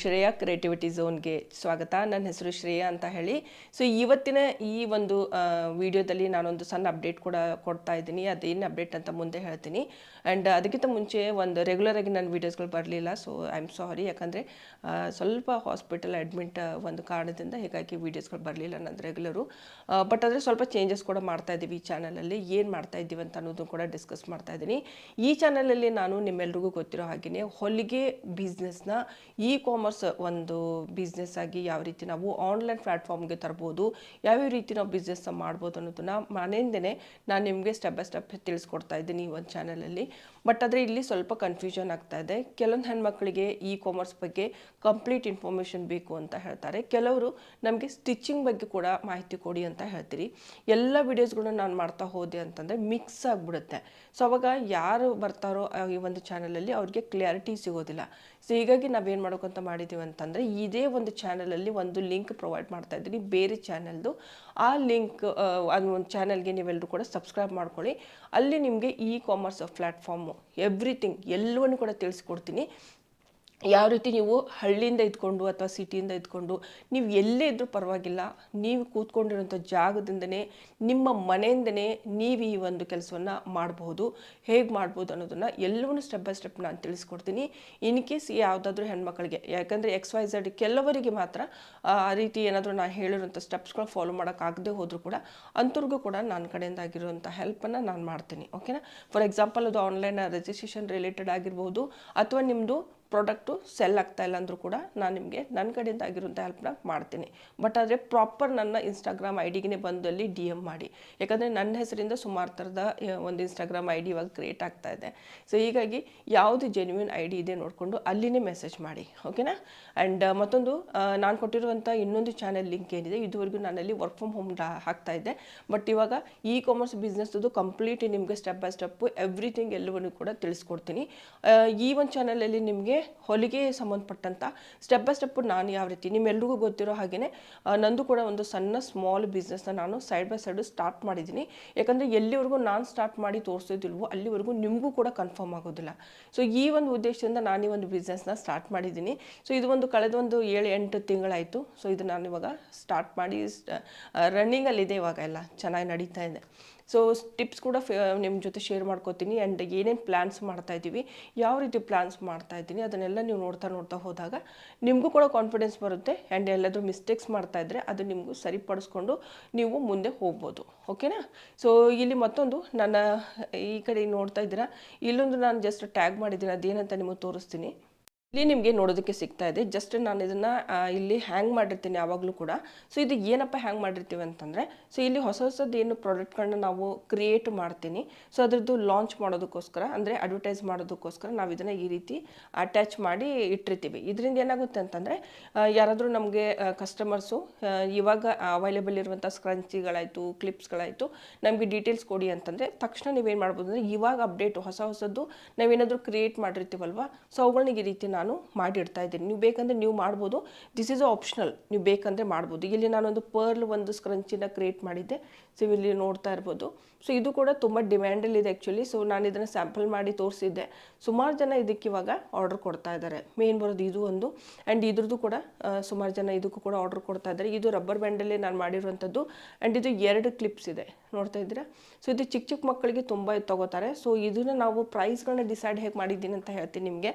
Shreya creativity ಝೋನ್ಗೆ ಸ್ವಾಗತ. ನನ್ನ ಹೆಸರು ಶ್ರೇಯಾ ಅಂತ ಹೇಳಿ. ಸೊ, ಇವತ್ತಿನ ಈ ಒಂದು ವಿಡಿಯೋದಲ್ಲಿ ನಾನೊಂದು ಸಣ್ಣ ಅಪ್ಡೇಟ್ ಕೂಡ ಕೊಡ್ತಾ ಇದ್ದೀನಿ. ಅದೇನು ಅಪ್ಡೇಟ್ ಅಂತ ಮುಂದೆ ಹೇಳ್ತೀನಿ. ಆ್ಯಂಡ್ ಅದಕ್ಕಿಂತ ಮುಂಚೆ ಒಂದು ರೆಗ್ಯುಲರ್ ಆಗಿ ನನ್ನ ವೀಡಿಯೋಸ್ಗಳು ಬರಲಿಲ್ಲ. ಸೊ ಐ ಆಮ್ ಸಾರಿ ಯಾಕಂದರೆ ಸ್ವಲ್ಪ ಹಾಸ್ಪಿಟಲ್ ಅಡ್ಮಿಟ್ ಒಂದು ಕಾರಣದಿಂದ ಹೀಗಾಗಿ ವೀಡಿಯೋಸ್ಗಳು ಬರಲಿಲ್ಲ ನನ್ನ ರೆಗ್ಯುಲರು ಬಟ್ ಆದರೆ ಸ್ವಲ್ಪ ಚೇಂಜಸ್ ಕೂಡ ಮಾಡ್ತಾ ಇದ್ದೀವಿ ಈ ಚಾನಲಲ್ಲಿ ಏನು ಮಾಡ್ತಾ ಇದ್ದೀವಿ ಅಂತ ಅನ್ನೋದು ಕೂಡ ಡಿಸ್ಕಸ್ ಮಾಡ್ತಾ ಇದ್ದೀನಿ. ಈ ಚಾನಲಲ್ಲಿ ನಾನು ನಿಮ್ಮೆಲ್ರಿಗೂ ಗೊತ್ತಿರೋ ಹಾಗೆಯೇ ಹೊಲಿಗೆ ಬಿಸ್ನೆಸ್ನ ಇ ಕಾಮರ್ಸ್ ಒಂದು ಬಿಸ್ನೆಸ್ ಆಗಿ ಯಾವ ರೀತಿ ನಾವು ಆನ್ಲೈನ್ ಪ್ಲ್ಯಾಟ್ಫಾರ್ಮ್ಗೆ ತರ್ಬೋದು ಯಾವ್ಯಾವ ರೀತಿ ನಾವು ಬಿಸ್ನೆಸ್ನ ಮಾಡ್ಬೋದು ಅನ್ನೋದನ್ನ ಮನೆಯಿಂದನೇ ನಾನು ನಿಮಗೆ ಸ್ಟೆಪ್ ಬೈ ಸ್ಟೆಪ್ ತಿಳಿಸ್ಕೊಡ್ತಾ ಇದ್ದೀನಿ ಈ ಒಂದು ಚಾನಲಲ್ಲಿ ಬಟ್ ಆದರೆ ಇಲ್ಲಿ ಸ್ವಲ್ಪ ಕನ್ಫ್ಯೂಷನ್ ಆಗ್ತಾ ಇದೆ. ಕೆಲವೊಂದು ಹೆಣ್ಮಕ್ಳಿಗೆ ಇ ಕಾಮರ್ಸ್ ಬಗ್ಗೆ ಕಂಪ್ಲೀಟ್ ಇನ್ಫಾರ್ಮೇಷನ್ ಬೇಕು ಅಂತ ಹೇಳ್ತಾರೆ. ಕೆಲವರು ನಮಗೆ ಸ್ಟಿಚಿಂಗ್ ಬಗ್ಗೆ ಕೂಡ ಮಾಹಿತಿ ಕೊಡಿ ಅಂತ ಹೇಳ್ತೀರಿ. ಎಲ್ಲ ವಿಡಿಯೋಸ್ಗಳನ್ನ ನಾನು ಮಾಡ್ತಾ ಹೋದೆ ಅಂತಂದರೆ ಮಿಕ್ಸ್ ಆಗಿಬಿಡುತ್ತೆ. ಸೊ ಅವಾಗ ಯಾರು ಬರ್ತಾರೋ ಈ ಒಂದು ಚಾನಲಲ್ಲಿ ಅವ್ರಿಗೆ ಕ್ಲಿಯಾರಿಟಿ ಸಿಗೋದಿಲ್ಲ. ಸೊ ಹೀಗಾಗಿ ನಾವೇನು ಮಾಡೋಕ್ಕಂತ ಮಾಡಿದ್ದೀವಿ ಅಂತಂದರೆ ಇದೇ ಒಂದು ಚಾನಲಲ್ಲಿ ಒಂದು ಲಿಂಕ್ ಪ್ರೊವೈಡ್ ಮಾಡ್ತಾ ಇದ್ದೀನಿ. ಬೇರೆ ಚಾನಲ್ದು ಆ ಲಿಂಕ್ ಒಂದು ಚಾನಲ್ಗೆ ನೀವೆಲ್ಲರೂ ಕೂಡ ಸಬ್ಸ್ಕ್ರೈಬ್ ಮಾಡ್ಕೊಳ್ಳಿ. ಅಲ್ಲಿ ನಿಮಗೆ ಇ ಕಾಮರ್ಸ್ ಪ್ಲ್ಯಾಟ್ಫಾರ್ಮು ಎವ್ರಿಥಿಂಗ್ ಎಲ್ಲವನ್ನು ಕೂಡ ತಿಳಿಸ್ಕೊಡ್ತೀನಿ. ಯಾವ ರೀತಿ ನೀವು ಹಳ್ಳಿಯಿಂದ ಇದ್ಕೊಂಡು ಅಥವಾ ಸಿಟಿಯಿಂದ ಇದ್ಕೊಂಡು ನೀವು ಎಲ್ಲೇ ಇದ್ದರೂ ಪರವಾಗಿಲ್ಲ, ನೀವು ಕೂತ್ಕೊಂಡಿರೋಂಥ ಜಾಗದಿಂದನೇ, ನಿಮ್ಮ ಮನೆಯಿಂದನೇ ನೀವು ಈ ಒಂದು ಕೆಲಸವನ್ನು ಮಾಡಬಹುದು ಹೇಗೆ ಮಾಡ್ಬೋದು ಅನ್ನೋದನ್ನು ಎಲ್ಲವನ್ನು ಸ್ಟೆಪ್ ಬೈ ಸ್ಟೆಪ್ ನಾನು ತಿಳಿಸ್ಕೊಡ್ತೀನಿ. ಇನ್ ಕೇಸ್ ಯಾವುದಾದ್ರೂ ಹೆಣ್ಮಕ್ಳಿಗೆ, ಯಾಕಂದರೆ ಎಕ್ಸ್ ವೈ ಝಡ್ ಕೆಲವರಿಗೆ ಮಾತ್ರ, ಆ ರೀತಿ ಏನಾದರೂ ನಾನು ಹೇಳಿರೋಂಥ ಸ್ಟೆಪ್ಸ್ಗಳು ಫಾಲೋ ಮಾಡೋಕ್ಕಾಗದೆ ಹೋದರೂ ಕೂಡ ಅಂಥವ್ರಿಗೂ ಕೂಡ ನನ್ನ ಕಡೆಯಿಂದ ಆಗಿರುವಂಥ ಹೆಲ್ಪನ್ನು ನಾನು ಮಾಡ್ತೀನಿ ಓಕೆನಾ ಫಾರ್ ಎಕ್ಸಾಂಪಲ್ ಅದು ಆನ್ಲೈನ್ ರಿಜಿಸ್ಟ್ರೇಷನ್ ರಿಲೇಟೆಡ್ ಆಗಿರ್ಬೋದು, ಅಥವಾ ನಿಮ್ಮದು ಪ್ರಾಡಕ್ಟು ಸೆಲ್ ಆಗ್ತಾ ಇಲ್ಲ ಅಂದರೂ ಕೂಡ ನಾನು ನಿಮಗೆ ನನ್ನ ಕಡೆಯಿಂದ ಆಗಿರುವಂಥ ಹೆಲ್ಪ್ನ ಮಾಡ್ತೀನಿ. ಬಟ್ ಆದರೆ ಪ್ರಾಪರ್ ನನ್ನ ಇನ್ಸ್ಟಾಗ್ರಾಮ್ ಐ ಡಿಗೆ ಬಂದಲ್ಲಿ ಡಿ ಎಂ ಮಾಡಿ. ಯಾಕಂದರೆ ನನ್ನ ಹೆಸರಿಂದ ಸುಮಾರು ಥರದ ಒಂದು ಇನ್ಸ್ಟಾಗ್ರಾಮ್ ಐ ಡಿ ಇವಾಗ ಕ್ರಿಯೇಟ್ ಆಗ್ತಾ ಇದೆ. ಸೊ ಹೀಗಾಗಿ ಯಾವುದು ಜೆನ್ಯೂನ್ ಐ ಡಿ ಇದೆ ನೋಡಿಕೊಂಡು ಅಲ್ಲಿನೇ ಮೆಸೇಜ್ ಮಾಡಿ ಓಕೆನಾ ಆ್ಯಂಡ್ ಮತ್ತೊಂದು ನಾನು ಕೊಟ್ಟಿರುವಂಥ ಇನ್ನೊಂದು ಚಾನೆಲ್ ಲಿಂಕ್ ಏನಿದೆ, ಇದುವರೆಗೂ ನಾನಲ್ಲಿ ವರ್ಕ್ ಫ್ರಮ್ ಹೋಮ್ ಹಾಕ್ತಾ ಇದ್ದೆ. ಬಟ್ ಇವಾಗ ಇ ಕಾಮರ್ಸ್ ಬಿಸ್ನೆಸ್ದು ಕಂಪ್ಲೀಟ್ ನಿಮಗೆ ಸ್ಟೆಪ್ ಬೈ ಸ್ಟೆಪ್ಪು ಎವ್ರಿಥಿಂಗ್ ಎಲ್ಲವನ್ನೂ ಕೂಡ ತಿಳಿಸ್ಕೊಡ್ತೀನಿ. ಈ ಒಂದು ಚಾನಲಲ್ಲಿ ನಿಮಗೆ ಹೊಲಿಗೆ ಸಂಬಂಧಪಟ್ಟಂಥ ಸ್ಟೆಪ್ ಬೈ ಸ್ಟೆಪ್ಪು ನಾನು ಯಾವ ರೀತಿ ನಿಮ್ಮೆಲ್ರಿಗೂ ಗೊತ್ತಿರೋ ಹಾಗೆಯೇ ನಂದು ಕೂಡ ಒಂದು ಸಣ್ಣ ಸ್ಮಾಲ್ ಬಿಸ್ನೆಸ್ನ ನಾನು ಸೈಡ್ ಬೈ ಸೈಡು ಸ್ಟಾರ್ಟ್ ಮಾಡಿದ್ದೀನಿ. ಯಾಕಂದರೆ ಎಲ್ಲಿವರೆಗೂ ನಾನು ಸ್ಟಾರ್ಟ್ ಮಾಡಿ ತೋರಿಸೋದಿಲ್ವೋ ಅಲ್ಲಿವರೆಗೂ ನಿಮಗೂ ಕೂಡ ಕನ್ಫರ್ಮ್ ಆಗೋದಿಲ್ಲ. ಸೊ ಈ ಒಂದು ಉದ್ದೇಶದಿಂದ ನಾನು ಈ ಒಂದು ಬಿಸ್ನೆಸ್ನ ಸ್ಟಾರ್ಟ್ ಮಾಡಿದ್ದೀನಿ. ಸೊ ಇದು ಒಂದು ಕಳೆದ ಒಂದು ಏಳು, ಎಂಟು ತಿಂಗಳಾಯಿತು. ಸೊ ಇದು ನಾನು ಇವಾಗ ಸ್ಟಾರ್ಟ್ ಮಾಡಿ ರನ್ನಿಂಗಲ್ಲಿದೆ ಇವಾಗ ಎಲ್ಲ. ಚೆನ್ನಾಗಿ ನಡೀತಾ ಇದೆ. ಸೊ ಟಿಪ್ಸ್ ಕೂಡ ನಿಮ್ಮ ಜೊತೆ ಶೇರ್ ಮಾಡ್ಕೋತೀನಿ ಆ್ಯಂಡ್ ಏನೇನು ಪ್ಲ್ಯಾನ್ಸ್ ಮಾಡ್ತಾ ಇದ್ದೀವಿ, ಯಾವ ರೀತಿ ಪ್ಲ್ಯಾನ್ಸ್ ಮಾಡ್ತಾ ಇದ್ದೀನಿ, ಅದನ್ನೆಲ್ಲ ನೀವು ನೋಡ್ತಾ ನೋಡ್ತಾ ಹೋದಾಗ ನಿಮಗೂ ಕೂಡ ಕಾನ್ಫಿಡೆನ್ಸ್ ಬರುತ್ತೆ ಆ್ಯಂಡ್ ಎಲ್ಲಾದರೂ ಮಿಸ್ಟೇಕ್ಸ್ ಮಾಡ್ತಾ ಇದ್ದರೆ ಅದು ನಿಮಗೂ ಸರಿಪಡಿಸ್ಕೊಂಡು ನೀವು ಮುಂದೆ ಹೋಗ್ಬೋದು. ಓಕೆನಾ ಸೊ ಇಲ್ಲಿ ಮತ್ತೊಂದು ನನ್ನ, ಈ ಕಡೆ ನೋಡ್ತಾ ಇದ್ದೀರಾ, ಇಲ್ಲೊಂದು ನಾನು ಜಸ್ಟ್ ಟ್ಯಾಗ್ ಮಾಡಿದ್ದೀನಿ, ಅದೇನಂತ ನಿಮಗೆ ತೋರಿಸ್ತೀನಿ. ಇಲ್ಲಿ ನಿಮಗೆ ನೋಡೋದಕ್ಕೆ ಸಿಗ್ತಾ ಇದೆ. ಜಸ್ಟ್ ನಾನು ಇದನ್ನು ಇಲ್ಲಿ ಹ್ಯಾಂಗ್ ಮಾಡಿರ್ತೀನಿ ಯಾವಾಗಲೂ ಕೂಡ. ಸೊ ಇದು ಏನಪ್ಪ ಹ್ಯಾಂಗ್ ಮಾಡಿರ್ತೀವಿ ಅಂತಂದರೆ ಸೊ ಇಲ್ಲಿ ಹೊಸ ಹೊಸದು ಏನು ಪ್ರಾಡಕ್ಟ್ಗಳನ್ನ ನಾವು ಕ್ರಿಯೇಟ್ ಮಾಡ್ತೀನಿ. ಸೊ ಅದರದ್ದು ಲಾಂಚ್ ಮಾಡೋದಕ್ಕೋಸ್ಕರ, ಅಂದರೆ ಅಡ್ವರ್ಟೈಸ್ ಮಾಡೋದಕ್ಕೋಸ್ಕರ ನಾವು ಇದನ್ನು ಈ ರೀತಿ ಅಟ್ಯಾಚ್ ಮಾಡಿ ಇಟ್ಟಿರ್ತೀವಿ. ಇದರಿಂದ ಏನಾಗುತ್ತೆ ಅಂತಂದರೆ ಯಾರಾದರೂ ನಮಗೆ ಕಸ್ಟಮರ್ಸು ಇವಾಗ ಅವೈಲೇಬಲ್ ಇರುವಂಥ ಸ್ಕ್ರಂಚಿಗಳಾಯಿತು ಕ್ಲಿಪ್ಸ್ಗಳಾಯಿತು ನಮಗೆ ಡೀಟೇಲ್ಸ್ ಕೊಡಿ ಅಂತಂದರೆ, ತಕ್ಷಣ ನೀವೇನು ಮಾಡ್ಬೋದು ಅಂದರೆ, ಇವಾಗ ಅಪ್ಡೇಟು ಹೊಸ ಹೊಸದ್ದು ನಾವೇನಾದರೂ ಕ್ರಿಯೇಟ್ ಮಾಡಿರ್ತೀವಲ್ವ ಸೊ ಅವುಗಳನ್ನ ಈ ರೀತಿ ನಾನು ಮಾಡಿಡ್ತಾ ಇದ್ದೀನಿ. ನೀವು ಬೇಕಂದರೆ ನೀವು ಮಾಡ್ಬೋದು. ದಿಸ್ ಈಸ್ ಆಪ್ಷನಲ್ ನೀವು ಬೇಕಂದರೆ ಮಾಡ್ಬೋದು. ಇಲ್ಲಿ ನಾನೊಂದು ಪರ್ಲ್ ಒಂದು ಸ್ಕ್ರಂಚಿನ ಕ್ರಿಯೇಟ್ ಮಾಡಿದ್ದೆ. ಸೊ ಇಲ್ಲಿ ನೋಡ್ತಾ ಇರ್ಬೋದು. ಸೊ ಇದು ಕೂಡ ತುಂಬ ಡಿಮ್ಯಾಂಡಲ್ಲಿದೆ ಆ್ಯಕ್ಚುಲಿ ಸೊ ನಾನು ಇದನ್ನು ಸ್ಯಾಂಪಲ್ ಮಾಡಿ ತೋರಿಸಿದ್ದೆ. ಸುಮಾರು ಜನ ಇದಕ್ಕೆ ಇವಾಗ ಆರ್ಡರ್ ಕೊಡ್ತಾ ಇದ್ದಾರೆ. ಮೇನ್ ಬರೋದು ಇದು ಒಂದು. ಆ್ಯಂಡ್ ಇದ್ರದ್ದು ಕೂಡ ಸುಮಾರು ಜನ ಇದಕ್ಕೂ ಕೂಡ ಆರ್ಡರ್ ಕೊಡ್ತಾ ಇದ್ದಾರೆ. ಇದು ರಬ್ಬರ್ ಬ್ಯಾಂಡಲ್ಲೇ ನಾನು ಮಾಡಿರುವಂಥದ್ದು ಆ್ಯಂಡ್ ಇದು ಎರಡು ಕ್ಲಿಪ್ಸ್ ಇದೆ. ನೋಡ್ತಾ ಇದ್ದೀರಾ ಸೊ ಇದು ಚಿಕ್ಕ ಚಿಕ್ಕ ಮಕ್ಕಳಿಗೆ ತುಂಬ ತೊಗೋತಾರೆ. ಸೊ ಇದನ್ನು ನಾವು ಪ್ರೈಸ್ಗಳನ್ನ ಡಿಸೈಡ್ ಹೇಗೆ ಮಾಡಿದ್ದೀನಿ ಅಂತ ಹೇಳ್ತೀನಿ ನಿಮಗೆ.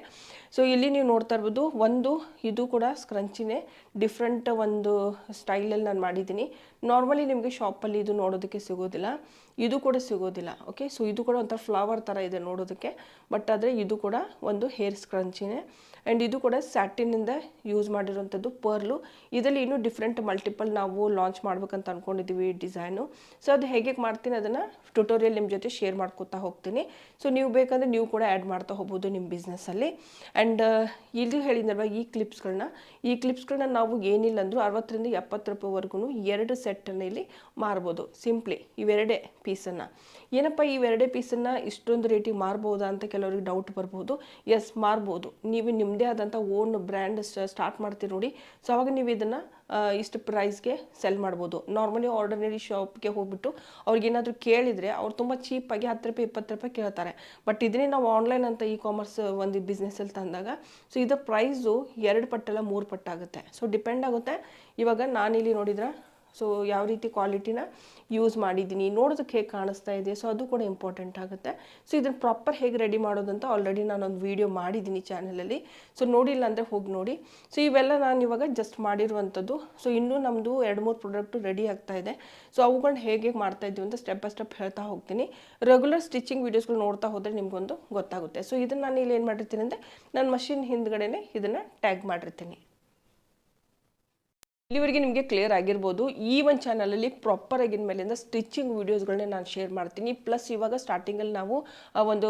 ಸೊ ಇಲ್ಲಿ ನೀವು ನೋಡ್ತಾ ಇರ್ಬೋದು, ಒಂದು ಇದು ಕೂಡ ಸ್ಕ್ರಂಚಿನೇ ಡಿಫ್ರೆಂಟ್ ಒಂದು ಸ್ಟೈಲಲ್ಲಿ ನಾನು ಮಾಡಿದ್ದೀನಿ. ನಾರ್ಮಲಿ ನಿಮಗೆ ಶಾಪಲ್ಲಿ ಇದು ನೋಡೋದಕ್ಕೆ ಸಿಗೋದಿಲ್ಲ. ಇದು ಕೂಡ ಸಿಗೋದಿಲ್ಲ ಓಕೆ ಸೊ ಇದು ಕೂಡ ಒಂಥರ ಫ್ಲವರ್ ಥರ ಇದೆ ನೋಡೋದಕ್ಕೆ. ಬಟ್ ಆದರೆ ಇದು ಕೂಡ ಒಂದು ಹೇರ್ ಸ್ಕ್ರಂಚಿನೇ ಆ್ಯಂಡ್ ಇದು ಕೂಡ ಸ್ಯಾಟಿನಿಂದ ಯೂಸ್ ಮಾಡಿರುವಂಥದ್ದು ಪರ್ಲು ಇದರಲ್ಲಿ ಇನ್ನೂ ಡಿಫ್ರೆಂಟ್ ಮಲ್ಟಿಪಲ್ ನಾವು ಲಾಂಚ್ ಮಾಡ್ಬೇಕಂತ ಅಂದ್ಕೊಂಡಿದ್ದೀವಿ ಡಿಸೈನು ಸೊ ಅದು ಹೇಗೆ ಮಾಡ್ತೀನಿ ಅದನ್ನು ಟ್ಯುಟೋರಿಯಲ್ ನಿಮ್ಮ ಜೊತೆ ಶೇರ್ ಮಾಡ್ಕೊತಾ ಹೋಗ್ತೀನಿ. ಸೊ ನೀವು ಬೇಕಂದರೆ ನೀವು ಕೂಡ ಆ್ಯಡ್ ಮಾಡ್ತಾ ಹೋಗ್ಬೋದು ನಿಮ್ಮ ಬಿಸ್ನೆಸ್ಸಲ್ಲಿ ಆ್ಯಂಡ್ ಇದು ಹೇಳಿದ್ನಲ್ವ ಈ ಕ್ಲಿಪ್ಸ್ಗಳನ್ನ ಈ ಕ್ಲಿಪ್ಸ್ಗಳನ್ನ ನಾವು ಏನಿಲ್ಲ ಅಂದರೂ ಅರವತ್ತರಿಂದ ಎಪ್ಪತ್ತು ರೂಪಾಯಿವರೆಗೂ ಎರಡು ಸೆಟ್ಟನ್ನು ಇಲ್ಲಿ ಮಾರ್ಬೋದು. ಸಿಂಪ್ಲಿ ಇವೆರಡೇ ಪೀಸನ್ನು ಏನಪ್ಪ ಇವೆರಡೇ ಪೀಸನ್ನು ಇಷ್ಟೊಂದು ರೇಟಿಗೆ ಮಾರ್ಬೋದಾ ಅಂತ ಕೆಲವರಿಗೆ ಡೌಟ್ ಬರ್ಬೋದು. ಎಸ್ ಮಾರ್ಬೋದು. ನೀವು ನಿಮ್ಮದೇ ಆದಂಥ ಓನ್ ಬ್ರ್ಯಾಂಡ್ ಸ್ಟಾರ್ಟ್ ಮಾಡ್ತೀರಿ ನೋಡಿ. ಸೊ ಅವಾಗ ನೀವು ಇದನ್ನು ಇಷ್ಟು ಪ್ರೈಸ್ಗೆ ಸೆಲ್ ಮಾಡ್ಬೋದು. ನಾರ್ಮಲಿ ಆರ್ಡಿನರಿ ಶಾಪ್ಗೆ ಹೋಗ್ಬಿಟ್ಟು ಅವ್ರಿಗೇನಾದರೂ ಕೇಳಿದರೆ ಅವ್ರು ತುಂಬ ಚೀಪಾಗಿ ಹತ್ತು ರೂಪಾಯಿ, ಇಪ್ಪತ್ತು ರೂಪಾಯಿ ಕೇಳ್ತಾರೆ. ಬಟ್ ಇದನ್ನೇ ನಾವು ಆನ್ಲೈನ್ ಅಂತ ಇ ಕಾಮರ್ಸ್ ಒಂದು ಬಿಸ್ನೆಸ್ಸಲ್ಲಿ ತಂದಾಗ ಸೊ ಇದರ ಪ್ರೈಸು ಎರಡು ಪಟ್ಟಲ್ಲ ಮೂರು ಪಟ್ಟಾಗುತ್ತೆ ಸೊ ಡಿಪೆಂಡ್ ಆಗುತ್ತೆ. ಇವಾಗ ನಾನಿಲ್ಲಿ ನೋಡಿದ್ರೆ ಸೊ ಯಾವ ರೀತಿ ಕ್ವಾಲಿಟಿನ ಯೂಸ್ ಮಾಡಿದ್ದೀನಿ, ನೋಡೋದಕ್ಕೆ ಹೇಗೆ ಕಾಣಿಸ್ತಾ ಇದೆ ಸೊ ಅದು ಕೂಡ ಇಂಪಾರ್ಟೆಂಟ್ ಆಗುತ್ತೆ. ಸೊ ಇದನ್ನು ಪ್ರಾಪರ್ ಹೇಗೆ ರೆಡಿ ಮಾಡೋದಂತ ಆಲ್ರೆಡಿ ನಾನೊಂದು ವೀಡಿಯೋ ಮಾಡಿದ್ದೀನಿ ಚಾನಲಲ್ಲಿ ಸೊ ನೋಡಿಲ್ಲ ಅಂದರೆ ಹೋಗಿ ನೋಡಿ. ಸೊ ಇವೆಲ್ಲ ನಾನು ಇವಾಗ ಜಸ್ಟ್ ಮಾಡಿರುವಂಥದ್ದು. ಸೊ ಇನ್ನೂ ನಮ್ಮದು ಎರಡು ಮೂರು ಪ್ರಾಡಕ್ಟು ರೆಡಿ ಆಗ್ತಾ ಇದೆ. ಸೊ ಅವುಗಳನ್ನ ಹೇಗೆ ಮಾಡ್ತಾ ಇದ್ದೀವಿ ಅಂತ ಸ್ಟೆಪ್ ಬೈ ಸ್ಟೆಪ್ ಹೇಳ್ತಾ ಹೋಗ್ತೀನಿ. ರೆಗ್ಯುಲರ್ ಸ್ಟಿಚಿಂಗ್ ವೀಡಿಯೋಸ್ಗಳು ನೋಡ್ತಾ ಹೋದರೆ ನಿಮಗೊಂದು ಗೊತ್ತಾಗುತ್ತೆ. ಸೊ ಇದನ್ನು ನಾನು ಇಲ್ಲಿ ಏನು ಮಾಡಿರ್ತೀನಿ ಅಂದರೆ ನನ್ನ ಮಷಿನ್ ಹಿಂದ್ಗಡೆ ಇದನ್ನು ಟ್ಯಾಗ್ ಮಾಡಿರ್ತೀನಿ. ಇಲ್ಲಿವರೆಗೆ ನಿಮಗೆ ಕ್ಲಿಯರ್ ಆಗಿರ್ಬೋದು. ಈ ಒಂದು ಚಾನಲಲ್ಲಿ ಪ್ರಾಪರ್ ಆಗಿನ ಮೇಲಿಂದ ಸ್ಟಿಚಿಂಗ್ ವೀಡಿಯೋಸ್ಗಳನ್ನೇ ನಾನು ಶೇರ್ ಮಾಡ್ತೀನಿ. ಪ್ಲಸ್ ಇವಾಗ ಸ್ಟಾರ್ಟಿಂಗಲ್ಲಿ ನಾವು ಒಂದು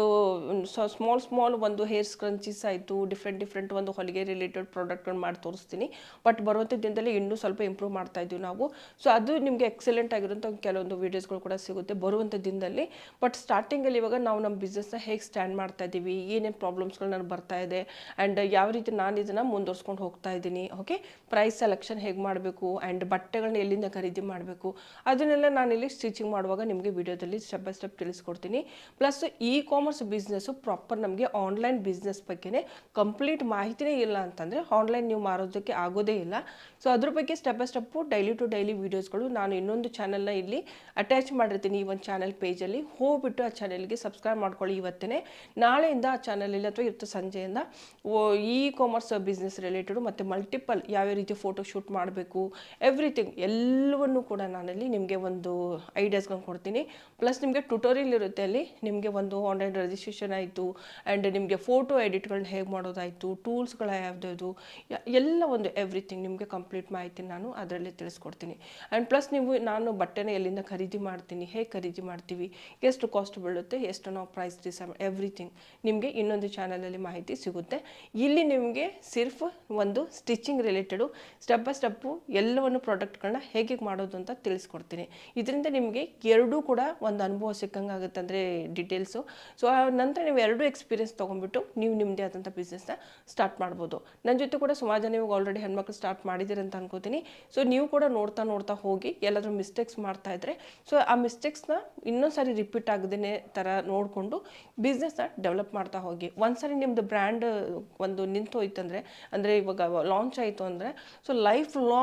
ಸ್ಮಾಲ್ ಸ್ಮಾಲ್ ಒಂದು ಹೇರ್ ಸ್ಕ್ರಂಚೀಸ್ ಆಯಿತು ಡಿಫ್ರೆಂಟ್ ಡಿಫ್ರೆಂಟ್ ಒಂದು ಹೊಲಿಗೆ ರಿಲೇಟೆಡ್ ಪ್ರಾಡಕ್ಟ್ಗಳು ಮಾಡಿ ತೋರಿಸ್ತೀನಿ. ಬಟ್ ಬರುವಂಥ ದಿನದಲ್ಲಿ ಇನ್ನೂ ಸ್ವಲ್ಪ ಇಂಪ್ರೂವ್ ಮಾಡ್ತಾ ಇದ್ದೀವಿ ನಾವು. ಸೊ ಅದು ನಿಮಗೆ ಎಕ್ಸಲೆಂಟ್ ಆಗಿರೋಂಥ ಕೆಲವೊಂದು ವೀಡಿಯೋಸ್ಗಳು ಕೂಡ ಸಿಗುತ್ತೆ ಬರುವಂಥ ದಿನದಲ್ಲಿ. ಬಟ್ ಸ್ಟಾರ್ಟಿಂಗಲ್ಲಿ ಇವಾಗ ನಾವು ನಮ್ಮ ಬಿಸ್ನೆಸ್ನ ಹೇಗೆ ಸ್ಟ್ಯಾಂಡ್ ಮಾಡ್ತಾ ಇದ್ದೀವಿ ಏನೇನು ಪ್ರಾಬ್ಲಮ್ಸ್ಗಳು ನಾನು ಬರ್ತಾ ಇದೆ ಆ್ಯಂಡ್ ಯಾವ ರೀತಿ ನಾನು ಇದನ್ನು ಮುಂದುವರ್ಸ್ಕೊಂಡು ಹೋಗ್ತಾ ಇದ್ದೀನಿ ಓಕೆ ಪ್ರೈಸ್ ಸೆಲೆಕ್ಷನ್ ಹೇಗೆ ಮಾಡಬೇಕು ಆ್ಯಂಡ್ ಬಟ್ಟೆಗಳನ್ನ ಎಲ್ಲಿಂದ ಖರೀದಿ ಮಾಡಬೇಕು, ಅದನ್ನೆಲ್ಲ ನಾನಿಲ್ಲಿ ಸ್ಟಿಚಿಂಗ್ ಮಾಡುವಾಗ ನಿಮಗೆ ವಿಡಿಯೋದಲ್ಲಿ ಸ್ಟೆಪ್ ಬೈ ಸ್ಟೆಪ್ ತಿಳಿಸ್ಕೊಡ್ತೀನಿ. Plus e commerce business proper ನಮಗೆ ಆನ್ಲೈನ್ ಬಿಸ್ನೆಸ್ ಬಗ್ಗೆನೇ ಕಂಪ್ಲೀಟ್ ಮಾಹಿತಿನೇ ಇಲ್ಲ ಅಂತಂದರೆ ಆನ್ಲೈನ್ ನೀವು ಮಾರೋದಕ್ಕೆ ಆಗೋದೇ ಇಲ್ಲ. ಸೊ ಅದ್ರ ಬಗ್ಗೆ step by step daily to daily ವೀಡಿಯೋಸ್ಗಳು ನಾನು ಇನ್ನೊಂದು ಚಾನಲ್ನ ಇಲ್ಲಿ ಅಟ್ಯಾಚ್ ಮಾಡಿರ್ತೀನಿ ಈ ಒಂದು ಚಾನಲ್ ಪೇಜಲ್ಲಿ ಹೋಗ್ಬಿಟ್ಟು ಆ ಚಾನಲ್ಗೆ ಸಬ್ಸ್ಕ್ರೈಬ್ ಮಾಡ್ಕೊಳ್ಳಿ ಇವತ್ತೇ ನಾಳೆಯಿಂದ ಆ ಚಾನಲಲ್ಲಿ ಅಥವಾ ಇವತ್ತು ಸಂಜೆಯಿಂದ ಇ ಕಾಮರ್ಸ್ ಬಿಸ್ನೆಸ್ ರಿಲೇಟೆಡು ಮತ್ತು ಮಲ್ಟಿಪಲ್ ಯಾವ್ಯಾವ ರೀತಿ ಫೋಟೋ ಶೂಟ್ ಮಾಡಬೇಕು ಎವ್ರಿಥಿಂಗ್ ಎಲ್ಲವನ್ನು ಕೂಡ ನಾನಲ್ಲಿ ನಿಮಗೆ ಒಂದು ಐಡಿಯಾಸ್ಗಳನ್ನ ಕೊಡ್ತೀನಿ. ಪ್ಲಸ್ ನಿಮಗೆ ಟ್ಯುಟೋರಿಯಲ್ ಇರುತ್ತೆ ಅಲ್ಲಿ. ನಿಮಗೆ ಒಂದು ಆನ್ಲೈನ್ ರಿಜಿಸ್ಟ್ರೇಷನ್ ಆಯಿತು. ಆ್ಯಂಡ್ ನಿಮಗೆ ಫೋಟೋ ಎಡಿಟ್ಗಳನ್ನ ಹೇಗೆ ಮಾಡೋದಾಯಿತು ಟೂಲ್ಸ್ಗಳ ಯಾವ್ದು ಎಲ್ಲ ಒಂದು ಎವ್ರಿಥಿಂಗ್ ನಿಮಗೆ ಕಂಪ್ಲೀಟ್ ಮಾಹಿತಿ ನಾನು ಅದರಲ್ಲಿ ತಿಳಿಸ್ಕೊಡ್ತೀನಿ. ಆ್ಯಂಡ್ ಪ್ಲಸ್ ನೀವು, ನಾನು ಬಟ್ಟೆನ ಎಲ್ಲಿಂದ ಖರೀದಿ ಮಾಡ್ತೀನಿ, ಹೇಗೆ ಖರೀದಿ ಮಾಡ್ತೀವಿ, ಎಷ್ಟು ಕಾಸ್ಟ್ ಬೀಳುತ್ತೆ ಎಷ್ಟು ನಾವು ಪ್ರೈಸ್ ಡಿಸೈಡ್ ಎವ್ರಿಥಿಂಗ್ ನಿಮಗೆ ಇನ್ನೊಂದು ಚಾನಲಲ್ಲಿ ಮಾಹಿತಿ ಸಿಗುತ್ತೆ. ಇಲ್ಲಿ ನಿಮಗೆ ಸಿರ್ಫ್ ಒಂದು stitching related step by step ಎಲ್ಲವನ್ನು ಪ್ರಾಡಕ್ಟ್ಗಳನ್ನ ಹೇಗೆ ಮಾಡೋದು ಅಂತ ತಿಳಿಸ್ಕೊಡ್ತೀನಿ. ಇದರಿಂದ ನಿಮಗೆ ಎರಡೂ ಕೂಡ ಒಂದು ಅನುಭವ ಸಿಕ್ಕಂಗೆ ಆಗುತ್ತೆ ಅಂದರೆ ಡೀಟೇಲ್ಸು ಸೊ ಆ ನಂತರ ನೀವು ಎರಡೂ ಎಕ್ಸ್ಪೀರಿಯೆನ್ಸ್ ತೊಗೊಂಡ್ಬಿಟ್ಟು ನೀವು ನಿಮ್ಮದೇ ಆದಂಥ ಬಿಸ್ನೆಸ್ನ ಸ್ಟಾರ್ಟ್ ಮಾಡ್ಬೋದು. ನನ್ನ ಜೊತೆ ಕೂಡ ಸುಮಾರು ಜನ ಇವಾಗ ಆಲ್ರೆಡಿ ಹೆಣ್ಮಕ್ಳು ಸ್ಟಾರ್ಟ್ ಮಾಡಿದ್ದೀರಿ ಅಂತ ಅನ್ಕೋತೀನಿ. ಸೊ ನೀವು ಕೂಡ ನೋಡ್ತಾ ನೋಡ್ತಾ ಹೋಗಿ ಎಲ್ಲಾದರೂ ಮಿಸ್ಟೇಕ್ಸ್ ಮಾಡ್ತಾ ಇದ್ದರೆ ಸೊ ಆ ಮಿಸ್ಟೇಕ್ಸ್ನ ಇನ್ನೊಂದು ಸಾರಿ ರಿಪೀಟ್ ಆಗದೇ ಥರ ನೋಡಿಕೊಂಡು ಬಿಸ್ನೆಸ್ನ ಡೆವಲಪ್ ಮಾಡ್ತಾ ಹೋಗಿ. ಒಂದ್ಸರಿ ನಿಮ್ಮದು ಬ್ರ್ಯಾಂಡ್ ಒಂದು ನಿಂತು ಹೋಯ್ತು ಅಂದರೆ ಇವಾಗ ಲಾಂಚ್ ಆಯಿತು ಅಂದರೆ ಸೊ ಲೈಫ್ ಲಾಂಗು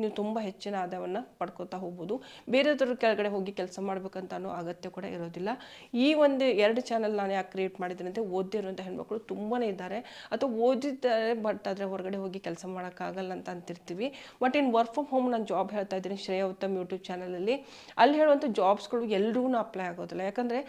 ನೀವು ತುಂಬ ಹೆಚ್ಚಿನ ಆದಾಯವನ್ನು ಪಡ್ಕೋತಾ ಹೋಗ್ಬೋದು. ಬೇರೆಯವ್ರ ಕೆಳಗಡೆ ಹೋಗಿ ಕೆಲಸ ಮಾಡ್ಬೇಕಂತ ಅನ್ನೋ ಅಗತ್ಯ ಕೂಡ ಇರೋದಿಲ್ಲ. ಈ ಒಂದು ಎರಡು ಚಾನಲ್ ನಾನು ಯಾಕೆ ಕ್ರಿಯೇಟ್ ಮಾಡಿದ್ದೀನಿ ಓದಿರುವಂಥ ಹೆಣ್ಮಕ್ಳು ತುಂಬಾ ಇದ್ದಾರೆ. ಅಥವಾ ಓದಿದ್ದಾರೆ ಬಟ್ ಆದರೆ ಹೊರಗಡೆ ಹೋಗಿ ಕೆಲಸ ಮಾಡೋಕ್ಕಾಗಲ್ಲ ಅಂತ ಅಂತಿರ್ತೀವಿ. But in work from home ನಾನು ಜಾಬ್ ಹೇಳ್ತಾ ಇದ್ದೀನಿ ಶ್ರೇಯ ಉತ್ತಮ್ ಯೂಟ್ಯೂಬ್ ಚಾನಲಲ್ಲಿ ಅಲ್ಲಿ. ಹೇಳುವಂಥ ಜಾಬ್ಸ್ಗಳು ಎಲ್ರಿಗೂ ಅಪ್ಲೈ ಆಗೋದಿಲ್ಲ. ಯಾಕಂದರೆ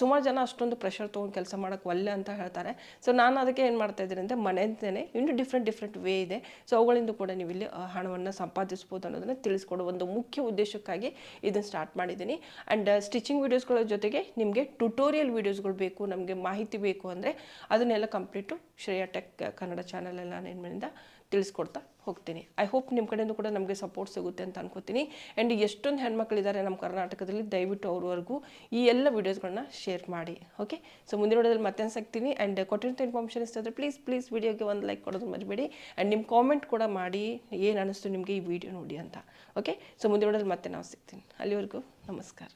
ಸುಮಾರು ಜನ ಅಷ್ಟೊಂದು ಪ್ರೆಷರ್ ತೊಗೊಂಡು ಕೆಲಸ ಮಾಡೋಕ್ಕೆ ಒಲ್ಲೆ ಅಂತ ಹೇಳ್ತಾರೆ. ಸೊ ನಾನು ಅದಕ್ಕೆ ಏನು ಮಾಡ್ತಾ ಇದ್ದೀನಿ ಅಂದರೆ ಮನೆಯಿಂದನೇ ಇನ್ನು ಡಿಫ್ರೆಂಟ್ ಡಿಫ್ರೆಂಟ್ ವೇ ಇದೆ. ಸೊ ಅವುಗಳಿಂದ ಕೂಡ ನೀವು ಇಲ್ಲಿ ಆ, ಹಣವನ್ನು ಸಂಪಾದಿಸ್ಬೋದು ಅನ್ನೋದನ್ನು ತಿಳಿಸ್ಕೊಡೋ ಒಂದು ಮುಖ್ಯ ಉದ್ದೇಶಕ್ಕಾಗಿ ಇದನ್ನು ಸ್ಟಾರ್ಟ್ ಮಾಡಿದ್ದೀನಿ. ಆ್ಯಂಡ್ ಸ್ಟಿಚಿಂಗ್ ವೀಡಿಯೋಸ್ಗಳ ಜೊತೆಗೆ ನಿಮಗೆ ಟ್ಯುಟೋರಿಯಲ್ ವೀಡಿಯೋಸ್ಗಳು ಬೇಕು, ನಮಗೆ ಮಾಹಿತಿ ಬೇಕು ಅಂದರೆ ಅದನ್ನೆಲ್ಲ ಕಂಪ್ಲೀಟು ಶ್ರೇಯಾ ಟೆಕ್ ಕನ್ನಡ ಚಾನಲಲ್ಲಿ ಇನ್ಮೇಲಿಂದ ತಿಳಿಸ್ಕೊಡ್ತಾ ಹೋಗ್ತೀನಿ. ಐ ಹೋಪ್ ನಿಮ್ಮ ಕಡೆಯೂ ಕೂಡ ನಮಗೆ ಸಪೋರ್ಟ್ ಸಿಗುತ್ತೆ ಅಂತ ಅನ್ಕೋತೀನಿ. ಆ್ಯಂಡ್ ಎಷ್ಟೊಂದು ಹೆಣ್ಮಕ್ಳಿದ್ದಾರೆ ನಮ್ಮ ಕರ್ನಾಟಕದಲ್ಲಿ, ದಯವಿಟ್ಟು ಅವ್ರವರೆಗೂ ಈ ಎಲ್ಲ ವೀಡಿಯೋಸ್ಗಳನ್ನ ಶೇರ್ ಮಾಡಿ. ಓಕೆ ಸೊ ಮುಂದಿನ ವಿಡಿಯೋದಲ್ಲಿ ಮತ್ತೆ ಸಿಗ್ತೀನಿ. ಆ್ಯಂಡ್ ಕೊಟ್ಟಿರೋ ಇನ್ಫಾರ್ಮೇಷನ್ ಇಷ್ಟ ಆದರೆ ಪ್ಲೀಸ್ ಪ್ಲೀಸ್ ವಿಡಿಯೋಗೆ ಒಂದು ಲೈಕ್ ಕೊಡೋದು ಮರಿಬೇಡಿ ಆ್ಯಂಡ್ ನಿಮ್ಮ ಕಾಮೆಂಟ್ ಕೂಡ ಮಾಡಿ ಏನು ಅನ್ನಿಸ್ತು ನಿಮಗೆ ಈ ವಿಡಿಯೋ ನೋಡಿ ಅಂತ. ಓಕೆ ಸೊ ಮುಂದಿನ ವಿಡಿಯೋದಲ್ಲಿ ಮತ್ತೆ ನಾವು ಸಿಗ್ತೀನಿ. ಅಲ್ಲಿವರೆಗೂ ನಮಸ್ಕಾರ.